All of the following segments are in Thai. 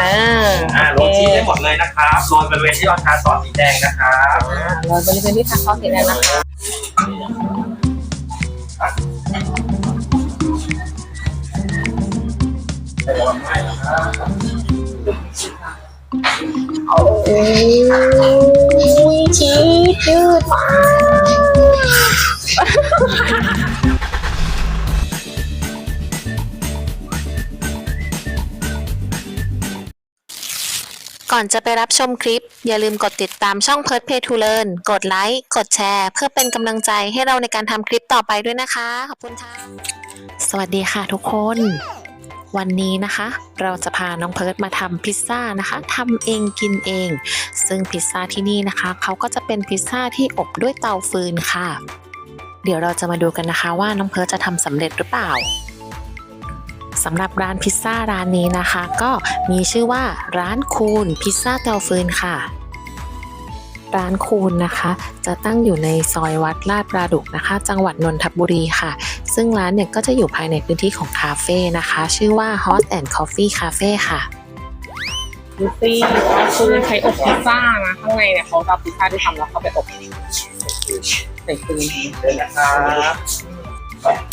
เอออ่าโรโอยเคชีสให้หมดเลยนะครับโรยบริเวณที่เราทาซอสสีแดงนะครับอ่าโรยบริเวณที่ทาซอสสีแดงนะคะโอ้ยชีสยืดมาก ก่อนจะไปรับชมคลิป อย่าลืมกดติดตามช่องเพิร์ดเพทูเลินกดไลค์กดแชร์ เพื่อเป็นกำลังใจให้เราในการทำคลิปต่อไปด้วยนะคะ ขอบคุณค่ะ สวัสดีค่ะทุกคน วันนี้นะคะ เราจะพาน้องเพิร์ดมาทำพิซซ่านะคะทำเองกินเอง ซึ่งพิซซ่าที่นี่นะคะเขาก็จะเป็นพิซซ่าที่อบด้วยเตาฟืนค่ะ เดี๋ยวเราจะมาดูกันนะคะว่าน้องเพิร์ดจะทำสำเร็จหรือเปล่า สำหรับร้านพิซซ่าร้านนี้นะคะ ก็มีชื่อว่าร้านคูนพิซซ่าเตาฟืนค่ะ ร้านคูนนะคะ จะตั้งอยู่ในซอยวัดลาดปราดุกนะคะ จังหวัดนนทบุรีค่ะ ซึ่งร้านเนี่ยก็จะอยู่ภายในพื้นที่ของคาเฟ่นะคะ ชื่อว่า Hot and Coffee Cafe ค่ะดูสิเขาคือใช้อบพิซซ่านะข้างในเนี่ยเขาจะเอาพิซซ่าที่ทำแล้วเข้าไปอบใส่ฟืนเดินนะครับ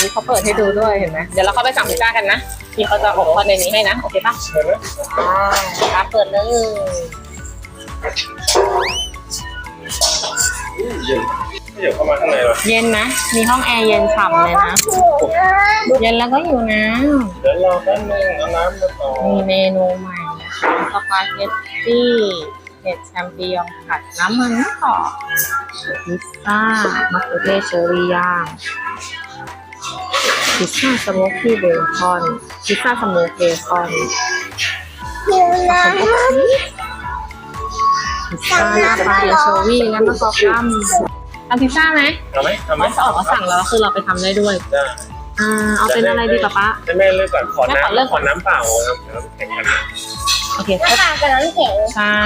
นี่เขาเปิดให้ดูด้วยเห็นไหมเดี๋ยวเราเข้าไปสั่งพิซซ่ากันนะพี่เขาจะอบเข้าในนี้ให้นะ โอเคปะอ่าครับเปิดเลยเดี๋ยวเข้ามาข้างในเลยเย็นนะ มีห้องแอร์เย็นฉ่ำเลยนะ เย็นแล้วก็อยู่นะเดี๋ยวเราแป๊บนึงเอาน้ำมาต่อมีเมนูใหม่นะคะสปาเกตตี้เห็ดแชมปิญองผัดน้ำมันมะกอกพิซซ่ามะเขือเทศเชอรี่ย่าง พิซซ่าสโมกกี้เบคอนพิซซ่าสโมกเบคอนพิซซ่าสปาเกตเชอรี่และมะกอกกัมเอาพิซซ่าไหมเอาไหมเอาไหมเขาจะออกมาสั่งแล้วคือเราไปทำได้ด้วยได้อ่าเอาเป็นอะไรดีป๊าป๊าให้แม่เลือกก่อนขอแม่ขอเลือกน้ำขอน้ำเปล่าครับเดี๋ยวแข่งกันโอเคน้ำปลากับน้ำแข็งใช่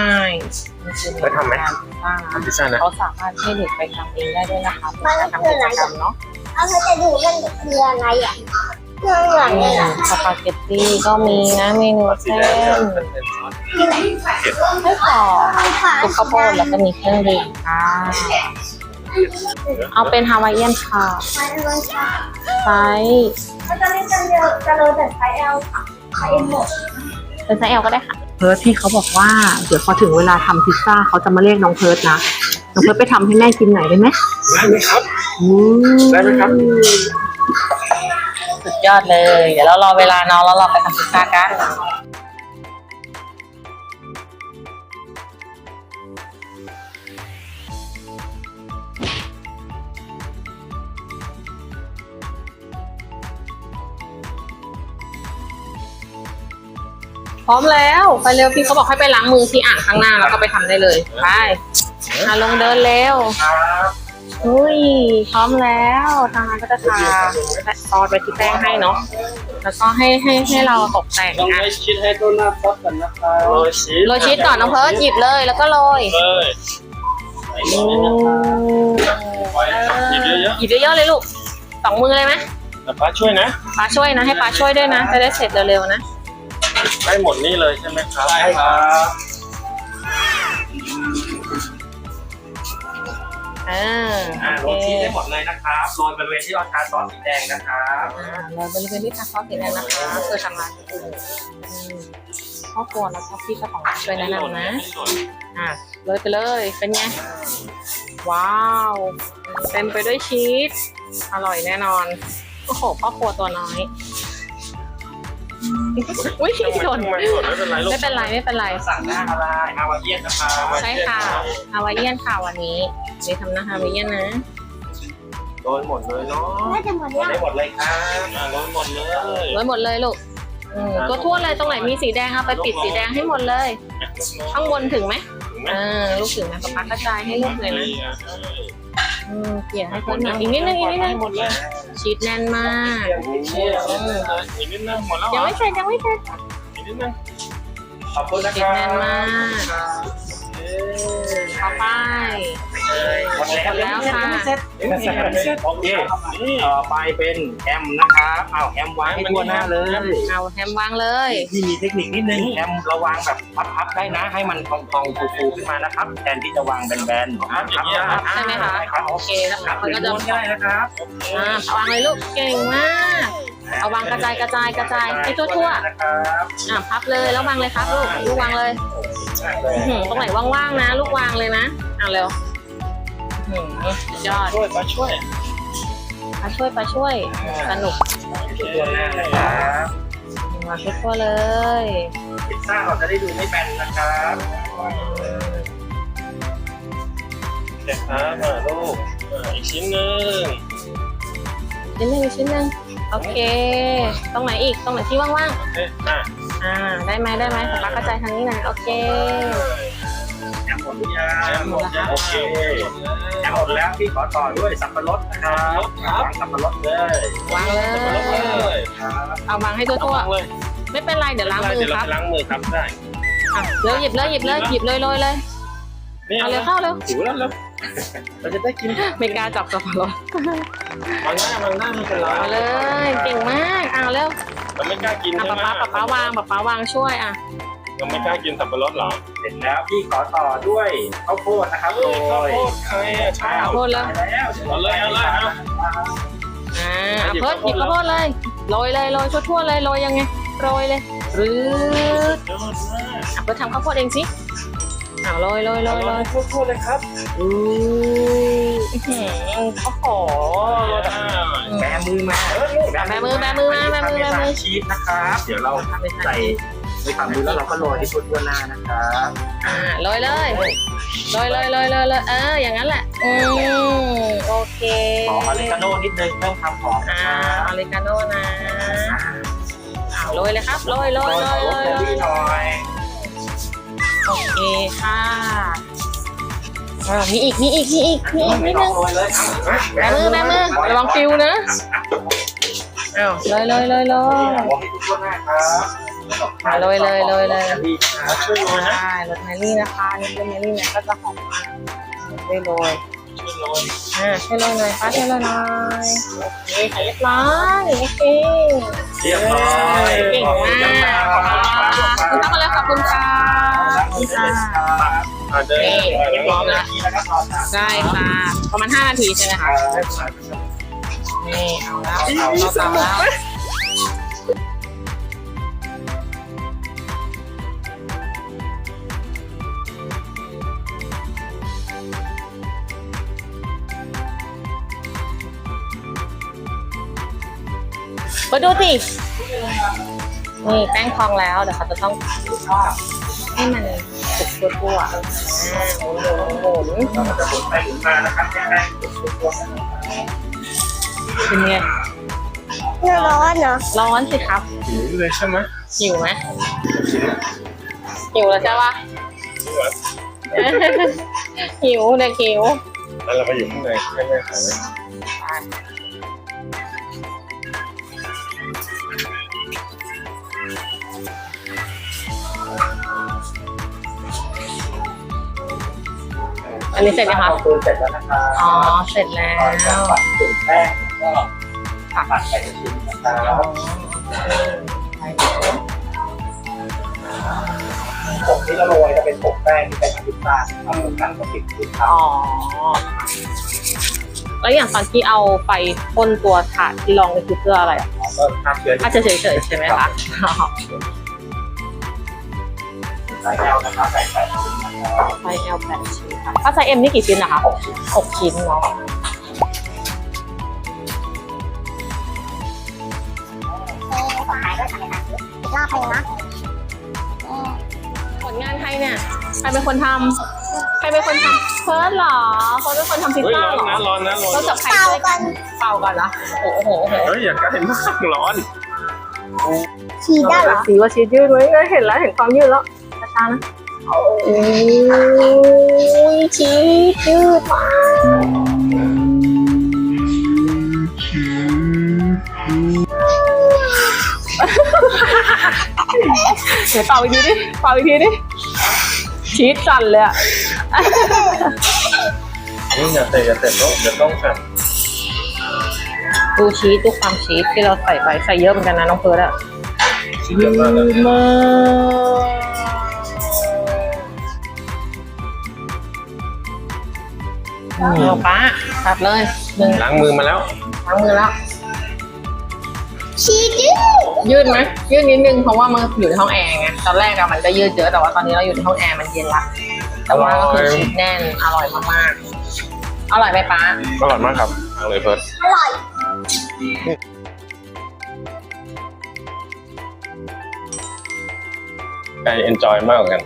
นี่คือไปทำไหมการพิซซ่านะทำพิซซ่านะเขาสามารถให้เด็กไปทำเองได้ด้วยนะคะเป็นการทำกิจกรรมเนาะ เอาเธอจะดูมันคืออะไรอะเครื่องหลังอืเลยมอะสปาเกตตี้ก็มีนะเมนูสีเส้แดงนเป็นเป็นซอสให้ขอซุปข้าวโพดแล้วก็มีเครื่องดื่มค่ะ เอาเป็นฮาวายเอียนค่ะมันมันชาไซส์เขาจะเล่นกันเดียวจะเลยแต่ไซส์ L ค่ะไซส์ M หมดเป็นไซส์เอลก็ได้ค่ะ เพิร์ดที่เขาบอกว่า เดี๋ยวพอถึงเวลาทำพิซซ่าเขาจะมาเรียกน้องเพิร์ดนะ น้องเพิร์ดไปทำให้แม่กินหน่อยได้ไหม ได้ไหมครับอืมได้ไหมครับ สุดยอดเลย เดี๋ยวเรารอเวลาน้องแล้วเราไปทำพิซซ่ากัน พร้อมแล้ว ไปเร็วพี่เขาบอกให้ไปล้างมือที่อ่างข้างหน้าแล้วก็ไปทำได้เลย ไปอะลงเดินเร็ว ครับ อุ้ยพร้อมแล้วทางร้านก็จะทาซอสไว้ที่แป้งให้เนาะแล้วก็ให้ให้ให้เราตกแต่งต้องอะให้ชีสให้ตัวหน้าซอสกันนะครับโรยชีสโรยชีสก่อนน้องเพิร์ดหยิบเลยแล้วก็โรยเลยใส่เลยนะครับไว้หยิบเยอะหยิบเยอะๆเลยลูกสองมือเลยไหมๆแต่ป้าช่วยนะ ป้าช่วยนะให้ป้าช่วยด้วยนะจะได้เสร็จเร็วๆนะได้หมดนี่เลยใช่ไหมครับใช่ครับอ่า อ่าโอโรยเคชีสให้หมดเลยนะครับโรยบริเวณที่เราทาซอสสีแดงนะครับอ่าโรยบริเวณที่ทาซอสสีแดงนะคะคือทางร้านอื่นอืมครอบครัวแล้วก็พี่เจ้าของร้านช่วยแนะนำนะ อะโรยไปเลย เป็นไง ว้าว เต็มไปด้วยชีส อร่อยแน่นอน โอ้โหพ่อครัวตัวน้อย อุ้ยโดนไม่เป็นไรลูกไม่เป็นไร ไม่เป็นไร สั่งหน้าอะไรฮาวายเอียนนะครับใช่ค่ะฮาวายเอียนค่ะวันนี้ นี่ทำหน้าฮาวายเอียนนะโรยหมดเลยเนาะน่าจะหมดโรยแล้วได้หมดเลยครับอ่าโรยหมดเลยโรยหมดเลยลูกอืมตัวทั่วเลยตรงไหนมีสีแดงเอาไปปิดสีแดงให้หมดเลย ข้างบนถึงไหมถึงไหมเออลูกถึงไหมป๊าป๊ากระจายให้ลูกเลยนะอืมเกลี่ยให้เพื่อนหน่อยอีกนิดนึงอีกนิดนึงหมดเลยชีสแน่นมาก อีกนิดนึงหมดแล้วยังไม่เสร็จยังไม่เสร็จ อีกนิดนึงขอบคุณนะชีคสรับแน่นมาก เย้ ต่อไป อหมดแล้วแล้วค่ะโอเคต่อไปเป็นแฮมนะครับเอาแฮมวางให้ทั่วหน้าเลยเอาแฮมวางเลยที่มีเทคนิคนิดนึงแฮมระวางแบบพับๆได้นะ ให้มันพองๆฟูๆขึ้นมานะครับแทนที่จะวางแบนๆพับได้ใช่ไหมคะรับโอเคแล้วครัค่ะบมันหรืก็อจะม้วนก็ได้นะครับอ่าวางเลยลูกเก่งมากเอาวางกระจายกระจายกระจายให้ทั่วๆนะครับอ่าพับเลยแล้ววางเลยครับลูกลูกวางเลยอื้อหือตรงไหนว่างๆนะ ลูกวางเลยนะเอาเร็ว อื้อหือสุดยอดช่วยมาช่วยมาช่วยมาช่วย สนุกตัวหน้านะครับมาทั่วๆเลยพิซซ่าเราจะได้ดูไม่แบนนะครับเด็กครับมาลูกอีกชิ้นหนึ่งชิ้นหนึ่งชิ้นหนึ่งโอเค ตรงไหนอีก ตรงไหนที่ว่างเอ๊ะอะๆอ่า ได้ไหมได้ไหมป๊าป๊ากระจายทางนี้หน่อยโอเค แอมหมดหรือยังหมดแล้วโอเคแอมหมดแล้วพี่ขอต่อด้วยสับปะรดนะครับวางสับปะรดเลยวางเลยครับเอาวางให้ทั่วๆไม่เป็นไรเดี๋ยวล้างมือเดี๋ยวคเรารับไปล้างมือครับได้อะเร็วหยิบเลยหยิบเลยหยิบเลยโรยเลยเอาเร็วเข้าเร็วหิวแล้วแล้วเราจะได้กินไม่กล้าจับสับปะรดบางหน้าบางหน้าไม่เป็นไรเอาเลยเก่งมากเอาเร็วเราไม่กล้ากินอะใช่ป๊าไหมป๊าป๊าป๊าวางป๊าป๊าวางช่วยอะ เราไม่กล้ากินสับปะรดหรอเสร็จแล้วพี่ขอต่อด้วยข้าวโพดนะครับโรยข้าวโพดใครอะข้าวโพดแล้วแล้วเอาเลยเอาเลยเอา อ่าเพิ่มหยิบข้าวโพดเลยโรยเลยโรยทั่วๆเลยโรยยังไงโรยเลยรืดยอดมากอะเพิ่มทำข้าวโพดเองสิเอาโรยโรยโรยโรยข้าวโพดเลยครับอือหือโอ้โห แบมือมาแบมือแบมือมาแบมือแบมือ ชีสนะครับ เดี๋ยวเราใส่ ในความมือแล้วเราก็โรยที่ทั่วหน้านะครับอ่าโรยเลยโรยเลยโรยเลยโรยเอออย่างนั้นแหละอืมโอเคขอออริกาโน่นิดนึงเพิ่มความหอมอ่านะครับออริกาโน่นะอ่าโรยเลยครับโรยโรยโรยโรยโรโรยยหน่อยโอเคค่ะอ่ามีอีกมีอีกมีอีกมีอีกนิดนึง โรยเลยแบมือแบมือระวังฟิวนะอ้าวเลยเลยเลยเลยโรยทั่วหน้าครับอ่า โรยเลยโรยเลยช่วยโรยนะใช่รสแมรี่นะคะนี่รสแมรี่เนี่ยก็จะหอมมากได้โรยช่วยโรยอ่าช่วยโรยหน่อยป้าช่วยโรยหน่อยโอเคใส่เรียบร้อยโอเคเรียบร้อยเก่งมากขอบคุณค่ะมาแล้วขอบคุณค่ะขอบคุณค่ะนี่เรียบร้อยแล้วได้ค่ะประมาณ5นาทีใช่ไหมคะนี่เอาแล้วเอาแล้วเอาแล้ว มาดูสินี่แป้งพองแล้วเดี๋ยวเขาจะต้องให้มันสุกทั่วๆอ่าหมุนหมุนหมุนจะหมุนไปหมุนมานะครับแค่ได้เป็นไงร้อนเนาะร้อนสิครับหิวเลยใช่ไหมหิวไหมหิวแล้วใช่ปะหิวเด็กหิวแล้วเราไปอยู่ข้างในให้แม่ขาย อันนี้เสร็จยังคะตัวเสร็จแล้วนะครับอ๋อ เสร็จแล้วปัดจุ่มแป้งก็ปัดไปจะชิ้นนะครับผงที่เราโรยจะเป็นผงแป้งที่เป็นพิซซ่าครับกันกับติดติดข้าอ๋วอแล้วอย่างตอนที่เอาไปพ่นตัวถาดที่ลองนี่คือเพื่ออะไรอะก็ฆ่าเชื้ออาจจะเฉยๆใช่ไหมคะ อ๋อใส่แล้วนะครับใส่ใส่ชิ้นนะครับไซส์ L แปดชิ้นค่ะถ้าไซส์ M นี่กี่ชิ้นนะคะหกชิ้นหกชิ้นเนาะขายด้วยทำเลยค่ะรอบไปนะผลงานใครเนี่ยใครเป็นคนทำใครเป็นคนทำเฟิร์สเหรอเฟิร์สเป็นคนทำพิซเฮ้ยซ่าร้อนเหรอนะร้อนนะร้อนเราจับใครเป่าช่วยกักันนเป่าก่อนนะโอ้โหโอ้โห เฮ้ยอย่าใกล้มากร้อน ฉีดได้เหรอ สีว่าชีสยืดไว้เห็นแล้วเห็นความยืดแล้ว ช้าๆนะโอ้ยชีสยืดมากเดี๋ยวเป่าอีกทีดิเป่าอีกทีดิชีสสั่นเลยอะนี่อย่าเตะอย่าเตะโต๊ะเดี๋ยวต้องสั่นดูชีสดูความชีสที่เราใส่ไปใส่เยอะเหมือนกันนะน้องเพิร์ดอะชิ้นเยอะมาก เลยมากเอาป้าตัดเลยหนึ่งล้างมือมาแล้ว ล้างมือแล้ว ชีสยืดยืดไหมยืดนิดนึงเพราะว่ามันอยู่ในห้องแอร์ไงตอนแรกอะมันก็ยืดเยอะแต่ว่าตอนนี้เราอยู่ในห้องแอร์มันเย็นละแต่ว่าก็คือชีสแน่นอร่อยมากๆอร่อยไหมป้าอร่อยมากครับเอาเลยเพิร์ดอร่อยใครเอนจอยมากกว่ากัน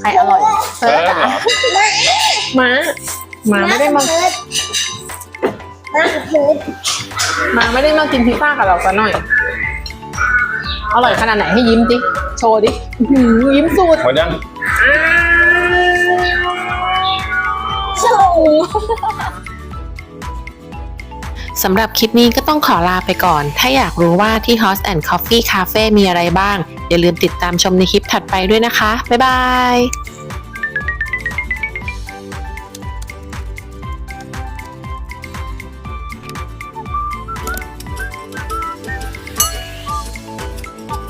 ใครอร่อยเพิร์ดเหรอะอม้า ม้าไม่ได้มาเพิร์ดมาเพิร์ดม้าไม่ได้มากินพิซซ่ากับเราซะหน่อย อร่อยขนาดไหนให้ยิ้มดิโชว์ดิอื้อหือยิ้มสุดหมดยังโชว์ สำหรับคลิปนี้ก็ต้องขอลาไปก่อน ถ้าอยากรู้ว่าที่ Host and Coffee Cafe มีอะไรบ้าง อย่าลืมติดตามชมในคลิปถัดไปด้วยนะคะ บ๊ายบาย